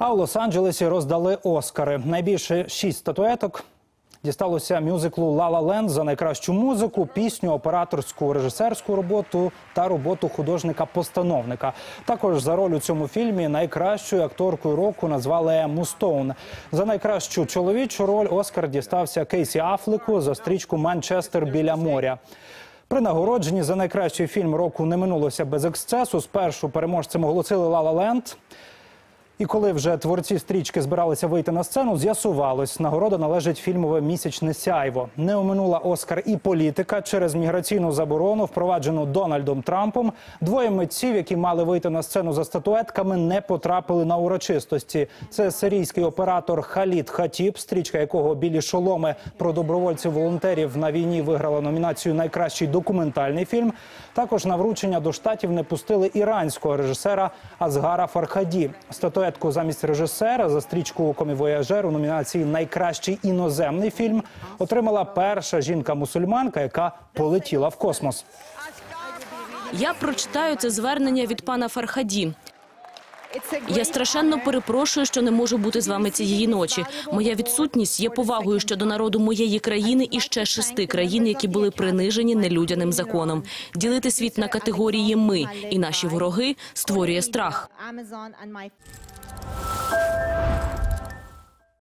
А у Лос-Анджелесі роздали Оскари. Найбільше шість статуеток дісталося мюзиклу «Ла Ла Ленд» за найкращу музику, пісню, операторську, режисерську роботу та роботу художника-постановника. Також за роль у цьому фільмі найкращою акторкою року назвали Ему Стоун. За найкращу чоловічу роль Оскар дістався Кейсі Афлеку за стрічку Манчестер біля моря. При нагородженні за найкращий фільм року не минулося без ексцесу. Спершу переможцем оголосили «Ла Ла Ленд». І коли вже творці стрічки збиралися вийти на сцену, з'ясувалось, нагорода належить фільмове місячне сяйво. Не оминула Оскар і політика через міграційну заборону, впроваджену Дональдом Трампом. Двоє митців, які мали вийти на сцену за статуетками, не потрапили на урочистості. Це сирійський оператор Халід Хатіб, стрічка якого білі шоломи про добровольців-волонтерів на війні виграла номінацію Найкращий документальний фільм. Також на вручення до штатів не пустили іранського режисера Азгара Фархаді. Статуетку замість режисера за стрічку «Комівояжер» у номінації Найкращий іноземний фільм отримала перша жінка-мусульманка, яка полетіла в космос. Я прочитаю це звернення від пана Фархаді. Я страшенно перепрошую, що не можу бути з вами цієї ночі. Моя відсутність є повагою щодо народу моєї країни і ще шести країн, які були принижені нелюдяним законом. Ділити світ на категорії ми і наші вороги створює страх. フフフ。